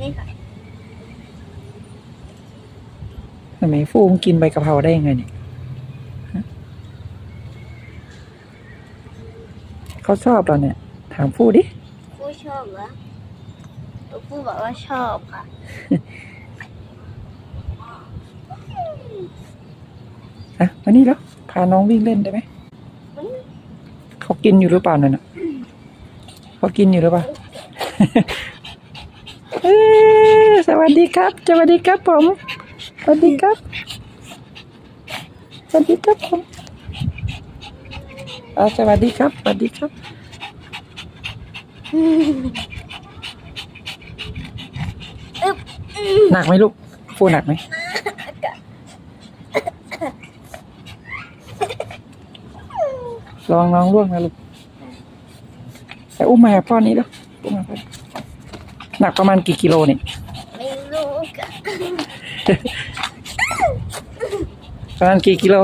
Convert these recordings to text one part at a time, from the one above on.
นี่ค่ะทำไมฟูมกินใบกะเพราได้ยังไงเนี่ยฮะเขาชอบเราเนี่ย ถามฟูดิผู้ชอบเหรอผู้บอกว่าชอบค่ะอะมานี่แล้วพาน้องวิ่งเล่นได้ไหมเขากินอยู่หรือเปล่านั่นน่ะเขากินอยู่หรือเปล่าเอ้ย สวัสดีครับ สวัสดีครับผม สวัสดีครับ สวัสดีครับผมสวัสดีครับ สวัสดีครับหนักไหมลูกฟูหนักไหมระวังน้องร่วงนะลูกแต่อุ้มมาหาพ่อนี้แล้วอุ้มมาพ่อ หนักประมาณกี่กิโลเนี่ยไม่รู้ค่ะประมาณกี่กิโล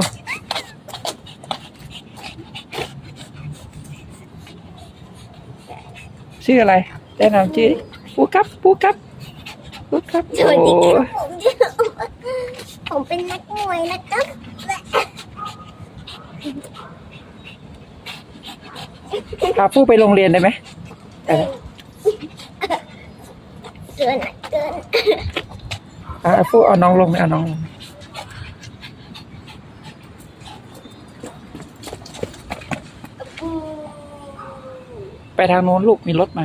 ชื่ออะไรแนะนำชื่อดิปูครับปูครับปูครับสวัสดีโอ้ครับผมชื่อผมเป็นนักมวยนะครับพาปูไปโรงเรียนได้ไหมไปไหม เกินอะเกินอะปูเอาน้องลงไหมเอาน้องลงไหมอืมไปทางโน้นลูกมีรถมา